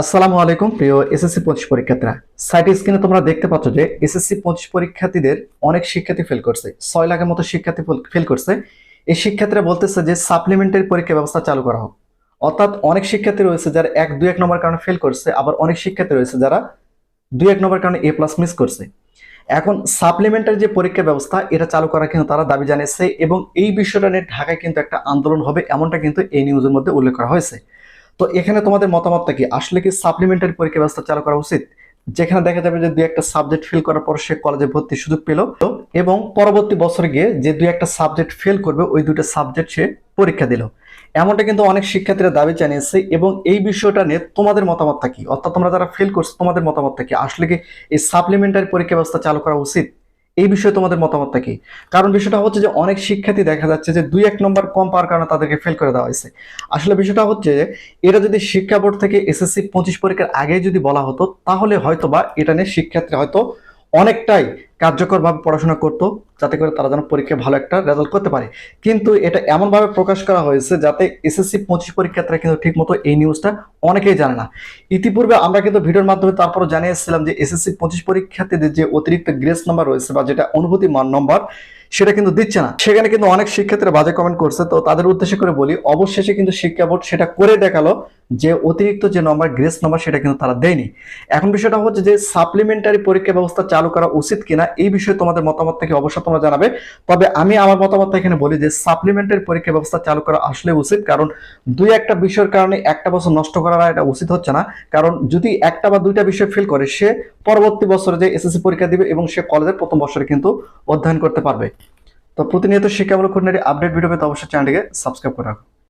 আসসালামু আলাইকুম, প্রিয় এসএসসি পঁচিশ পরীক্ষার্থীরা। সাইট স্ক্রিনে তোমরা দেখতে পাচ্ছ যে এসএসসি পঁচিশ পরীক্ষার্থীদের অনেক শিক্ষার্থী ফেল করছে। ছয় লাখের মতো শিক্ষার্থী ফেল করছে। এই শিক্ষার্থীরা বলতেছে যে সাপ্লিমেন্টারি পরীক্ষা ব্যবস্থা চালু করা হোক। অর্থাৎ অনেক শিক্ষার্থী রয়েছে যারা এক, দুই, এক নম্বর কারণে ফেল করছে, আবার অনেক শিক্ষার্থী রয়েছে যারা দুই, এক নম্বর কারণে এ প্লাস মিস করছে। এখন সাপ্লিমেন্টারি যে পরীক্ষা ব্যবস্থা, এটা চালু করা কিন্তু তারা দাবি জানিয়েছে এবং এই বিষয়টা নিয়ে ঢাকায় কিন্তু একটা আন্দোলন হবে, এমনটা কিন্তু এই নিউজের মধ্যে উল্লেখ করা হয়েছে। তো এখানে তোমাদের মতামতটা কি? আসলে কি সাপ্লিমেন্টারি পরীক্ষা ব্যবস্থা চালু করা উচিত? যেখানে দেখা যাবে যে দুই একটা সাবজেক্ট ফেল করার পর সে কলেজে ভর্তির সুযোগ পেল এবং পরবর্তী বছরে গিয়ে যে দুই একটা সাবজেক্ট ফেল করবে, ওই দুইটা সাবজেক্ট সে পরীক্ষা দিল। এমনটা কিন্তু অনেক শিক্ষার্থীরা দাবি জানিয়েছে এবং এই বিষয়টা নিয়ে তোমাদের মতামতটা কি? অর্থাৎ তোমরা যারা ফেল করছ, তোমাদের মতামতটা কি? আসলে কি এই সাপ্লিমেন্টারি পরীক্ষা ব্যবস্থা চালু করা উচিত? এই বিষয়ে তোমাদের মতামতটা কি? কারণ বিষয়টা হচ্ছে যে অনেক শিক্ষার্থী দেখা যাচ্ছে যে দুই এক নম্বর কম পাওয়ার কারণে তাদেরকে ফেল করে দেওয়া হয়েছে। আসলে বিষয়টা হচ্ছে যে এটা যদি শিক্ষা বোর্ড থেকে এসএসসি পঁচিশ পরীক্ষার আগে যদি বলা হতো, তাহলে হয়তো বা এটা নিয়ে শিক্ষার্থী হয়তো অনেকটাই কার্যকরভাবে পড়াশোনা করতো, যাতে করে তারা যেন পরীক্ষায় ভালো একটা রেজাল্ট করতে পারে। কিন্তু এটা এমনভাবে প্রকাশ করা হয়েছে যাতে এসএসসি পঁচিশ পরীক্ষার্থীরা কিন্তু ঠিকমতো এই নিউজটা অনেকেই জানে না। ইতিপূর্বে আমরা কিন্তু ভিডিওর মাধ্যমে তারপরে জানিয়েছিলাম যে এসএসসি পঁচিশ পরীক্ষার্থীদের যে অতিরিক্ত গ্রেস নাম্বার রয়েছে বা যেটা অনুভূতি মান নম্বর সেটা কিন্তু দিচ্ছে না। সেখানে কিন্তু অনেক শিক্ষার্থীরা বাজে কমেন্ট করছে। তো তাদের উদ্দেশ্যে করে বলি, অবশেষে কিন্তু শিক্ষা বোর্ড সেটা করে দেখাল যে অতিরিক্ত যে নম্বর গ্রেস নম্বর সেটা কিন্তু তারা দেয়নি। এখন বিষয়টা হচ্ছে যে সাপ্লিমেন্টারি পরীক্ষা ব্যবস্থা চালু করা উচিত কিনা এই বিষয়ে তোমাদের মতামত থেকে অবশ্যই তোমরা জানাবে। তবে আমি আমার মতামত এখানে বলি যে সাপ্লিমেন্টারি পরীক্ষা ব্যবস্থা চালু করা আসলে উচিত, কারণ দুই একটা বিষয়ের কারণে একটা বছর নষ্ট করা এটা উচিত হচ্ছে না। কারণ যদি একটা বা দুইটা বিষয় ফেল করে, সে পরবর্তী বছরে যে এসএসসি পরীক্ষা দিবে এবং সে কলেজের প্রথম বছরে কিন্তু অধ্যয়ন করতে পারবে। তো প্রতিনিয়ত শিক্ষামূলক খুঁটিনাটি আপডেট ভিডিও পেতে অবশ্যই চ্যানেলটিকে সাবস্ক্রাইব করে রাখো।